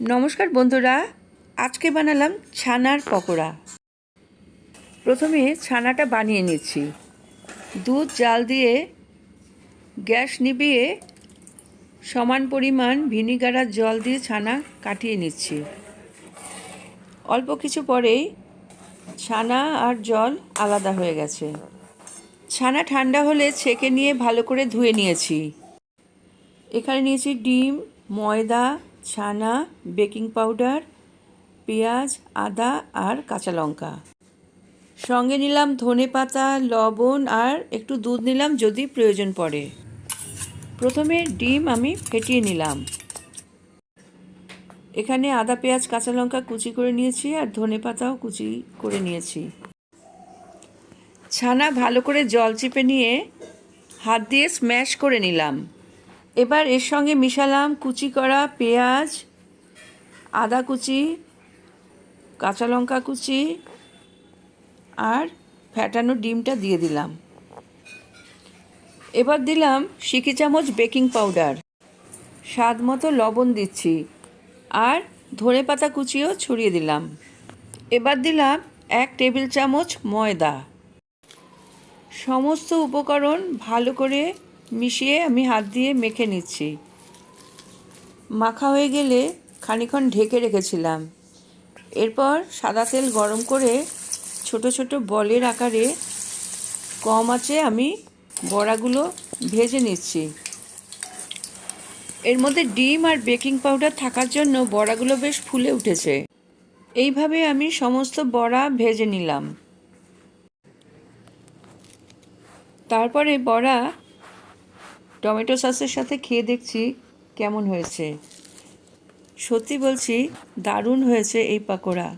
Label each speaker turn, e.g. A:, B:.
A: নমস্কার বন্ধুরা, আজকে বানালাম ছানার পকোড়া। প্রথমে ছানাটা বানিয়ে নিচ্ছি। দুধ, জাল দিয়ে গ্যাস নিভিয়ে সমান পরিমাণ ভিনিগার আর জল দিয়ে ছানা কাটিয়ে নিচ্ছি। অল্প কিছু পরেই ছানা আর জল আলাদা হয়ে গেছে। ছানা ঠান্ডা হলে ছেঁকে নিয়ে ভালো করে ধুয়ে নিয়েছি। এখানে নিয়েছি ডিম, ময়দা ছানা, বেকিং পাউডার, পেঁয়াজ, আদা আর কাঁচা লঙ্কা। সঙ্গে নিলাম ধনে পাতা, লবণ আর একটু দুধ নিলাম যদি প্রয়োজন পড়ে। প্রথমে ডিম আমি ফেটিয়ে নিলাম। এখানে আদা, পেঁয়াজ, কাঁচা লঙ্কা কুচি করে নিয়েছি আর ধনে পাতাও কুচি করে নিয়েছি। ছানা ভালো করে জল চিপে নিয়ে হাত দিয়ে স্ম্যাশ করে নিলাম। এবার এর সঙ্গে মিশালাম কুচি করা পেঁয়াজ, আদা কুচি, কাঁচা লঙ্কা কুচি আর ফ্যাটানো ডিমটা দিয়ে দিলাম। এবার দিলাম সিকি চামচ বেকিং পাউডার। স্বাদ মতো লবণ দিচ্ছি আর ধনে পাতা কুচিও ছড়িয়ে দিলাম। এবার দিলাম এক টেবিল চামচ ময়দা। সমস্ত উপকরণ ভালো করে মিশিয়ে আমি হাত দিয়ে মেখে নিচ্ছি। মাখা হয়ে গেলে খানিক্ষণ ঢেকে রেখেছিলাম। এরপর সাদা তেল গরম করে ছোট ছোট বলের আকারে কম আছে আমি বড়াগুলো ভেজে নিচ্ছি। এর মধ্যে ডিম আর বেকিং পাউডার থাকার জন্য বড়াগুলো বেশ ফুলে উঠেছে। এইভাবে আমি সমস্ত বড়া ভেজে নিলাম। তারপরে বড়া টমেটো সসের সাথে খেয়ে দেখছি কেমন হয়েছে। সত্যি বলছি দারুণ হয়েছে এই পাকোড়া।